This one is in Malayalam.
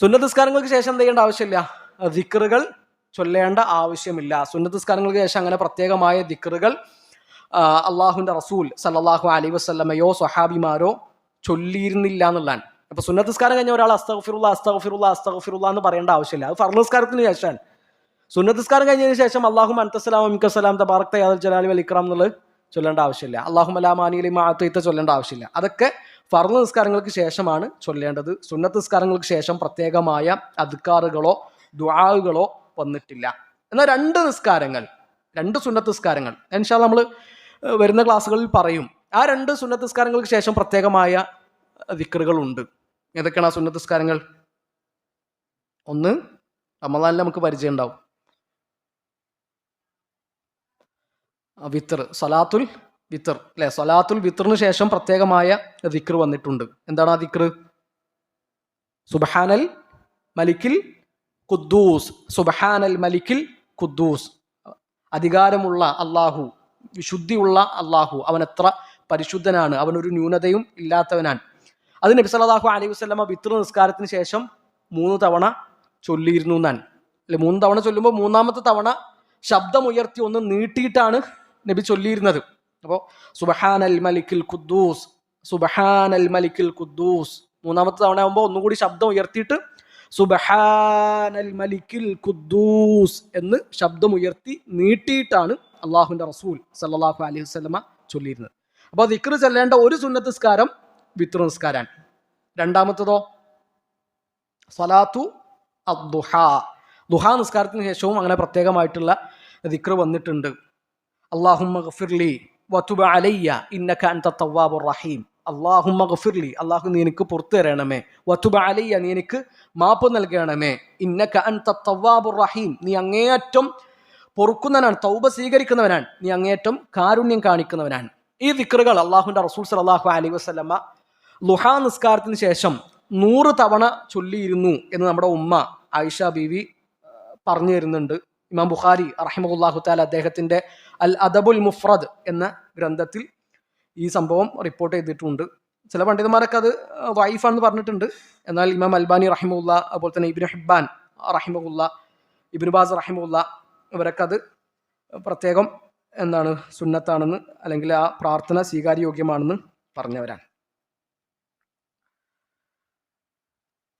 സുന്നതസ്കാരങ്ങൾക്ക് ശേഷം എന്ത് ചെയ്യേണ്ട ആവശ്യമില്ല? ദിക്കറുകൾ ചൊല്ലേണ്ട ആവശ്യമില്ല. സുന്നതസ്കാരങ്ങൾക്ക് ശേഷം അങ്ങനെ പ്രത്യേകമായ ദിക്കറുകൾ അള്ളാഹുവിന്റെ റസൂൽ സല്ലാഹു അലൈഹി വസല്ലമയോ സ്വഹാബിമാരോ ചൊല്ലിയിരുന്നില്ല എന്നുള്ളതാണ്. അപ്പൊ സുന്നതസ്കാരം കഴിഞ്ഞ ഒരാൾ അസ്തഫിറുള്ള അസ്തഫിറുള്ള അസ്തഫിറുള്ള എന്ന് പറയേണ്ട ആവശ്യമില്ല. അത് ഫർണസ്കാരത്തിന് ശേഷമാണ്. സുന്നതസ്കാരം കഴിഞ്ഞതിന് ശേഷം അള്ളാഹു അനത്തസ്സലാം അമിക്കസ്സലാം തബാറക് യാദൽ ജലാലി ഇക്രാം എന്നുള്ളത് ചൊല്ലേണ്ട ആവശ്യമില്ല. അള്ളാഹു അലാമാനിയിലെ മാത്തീത്ത ചൊല്ലേണ്ട ആവശ്യമില്ല. അതൊക്കെ ഫർദ് നിസ്കാരങ്ങൾക്ക് ശേഷമാണ് ചൊല്ലേണ്ടത്. സുന്നത്ത് നിസ്കാരങ്ങൾക്ക് ശേഷം പ്രത്യേകമായ അധികാറുകളോ ദ്വാവുകളോ വന്നിട്ടില്ല. എന്നാൽ രണ്ട് നിസ്കാരങ്ങൾ രണ്ട് സുന്നത്ത് നിസ്കാരങ്ങൾ. എന്നുവെച്ചാൽ നമ്മൾ വരുന്ന ക്ലാസ്സുകളിൽ പറയും. ആ രണ്ട് സുന്നത്ത് നിസ്കാരങ്ങൾക്ക് ശേഷം പ്രത്യേകമായ ദിക്കറുകളുണ്ട് ഏതൊക്കെയാണ് ആ സുന്നത്ത് നിസ്കാരങ്ങൾ? ഒന്ന് റമദാനിൽ നമുക്ക് പരിചയം ഉണ്ടാവും. വിത്തർ സലാത്തുൽ വിത്തർ അല്ലെ സലാത്തുൽ വിത്തറിന് ശേഷം പ്രത്യേകമായ ദിക്ർ വന്നിട്ടുണ്ട്. എന്താണ് ആ ദിക്ർ? സുബഹാനൽ മലിക്കിൽ ഖുദ്ദൂസ് സുബഹാനൽ മലിക്കിൽ ഖുദ്ദൂസ്. അധികാരമുള്ള അള്ളാഹു വിശുദ്ധിയുള്ള അള്ളാഹു അവൻ എത്ര പരിശുദ്ധനാണ് അവനൊരു ന്യൂനതയും ഇല്ലാത്തവനാണ്. അത് നബി സല്ലല്ലാഹു അലൈഹി വസല്ലമ വിത്ര നിസ്കാരത്തിന് ശേഷം മൂന്ന് തവണ ചൊല്ലിയിരുന്നു എന്നാണ്. അല്ലെ മൂന്ന് തവണ ചൊല്ലുമ്പോൾ മൂന്നാമത്തെ തവണ ശബ്ദമുയർത്തി ഒന്ന് നീട്ടിയിട്ടാണ് നബി ചൊല്ലിയിരുന്നത്. അപ്പോൾ സുബഹാൻ അൽ മലിക്കിൽ ഖുദ്ദൂസ് അൽ മലിക്കിൽ ഖുദ്ദൂസ്. മൂന്നാമത്തെ തവണ ആകുമ്പോൾ ഒന്നുകൂടി ശബ്ദം ഉയർത്തിയിട്ട് സുബഹാൻ അൽ മലിക്കിൽ ഖുദ്ദൂസ് എന്ന് ശബ്ദം ഉയർത്തി നീട്ടിയിട്ടാണ് അള്ളാഹുവിന്റെ റസൂൽ സല്ലാഹു അലൈഹി വസല്ലമ ചൊല്ലിയിരുന്നത്. അപ്പോൾ ദിക്ർ ചെല്ലേണ്ട ഒരു സുന്നത്ത് നിസ്കാരം വിത്ര നിസ്കാരാണ്. രണ്ടാമത്തതോ? സലാത്തു അദ്ദുഹ. ദുഹാ നിസ്കാരത്തിന് ശേഷവും അങ്ങനെ പ്രത്യേകമായിട്ടുള്ള ദിക്ർ വന്നിട്ടുണ്ട്. അള്ളാഹുമ്മ ഗഫിർലി വതുബ അലയ്യ ഇന്നക അൻത തവ്വാബുർ റഹീം. അള്ളാഹുമ്മ ഗഫിർലി അള്ളാഹു നീ എനിക്ക് പുറത്തു തരണമേ. വതുബ അലയ്യ നീ എനിക്ക് മാപ്പ് നൽകണമേ. ഇന്നക അൻത തവ്വാബുർ റഹീം. നീ അങ്ങേയറ്റം പൊറുക്കുന്നവനാണ് തൗബ സ്വീകരിക്കുന്നവനാണ്. നീ അങ്ങേയറ്റം കാരുണ്യം കാണിക്കുന്നവനാണ്. ഈ ദിക്റുകൾ അള്ളാഹുവിന്റെ റസൂൽ സലാഹു അലൈ വസ്ലമ ലുഹാ നിസ്കാരത്തിന് ശേഷം നൂറ് തവണ ചൊല്ലിയിരുന്നു എന്ന് നമ്മുടെ ഉമ്മ ആയിഷ ബീവി പറഞ്ഞു തരുന്നുണ്ട്. ഇമാം ബുഖാരി റഹിമുല്ലാഹു താല അദ്ദേഹത്തിന്റെ അൽ അദബുൽ മുഫ്രദ് എന്ന ഗ്രന്ഥത്തിൽ ഈ സംഭവം റിപ്പോർട്ട് ചെയ്തിട്ടുണ്ട്. ചില പണ്ഡിതന്മാരൊക്കെ അത് വൈഫാണെന്ന് പറഞ്ഞിട്ടുണ്ട്. എന്നാൽ ഇമാം അൽബാനി റഹിമുല്ല അതുപോലെ തന്നെ ഇബിൻ ഹിബാൻ റഹിമുല്ല ഇബിൻ ബാസ് റഹിമുല്ല ഇവരൊക്കെ അത് പ്രത്യേകം എന്താണ് സുന്നത്താണെന്ന് അല്ലെങ്കിൽ ആ പ്രാർത്ഥന സ്വീകാര്യോഗ്യമാണെന്ന് പറഞ്ഞവരാണ്.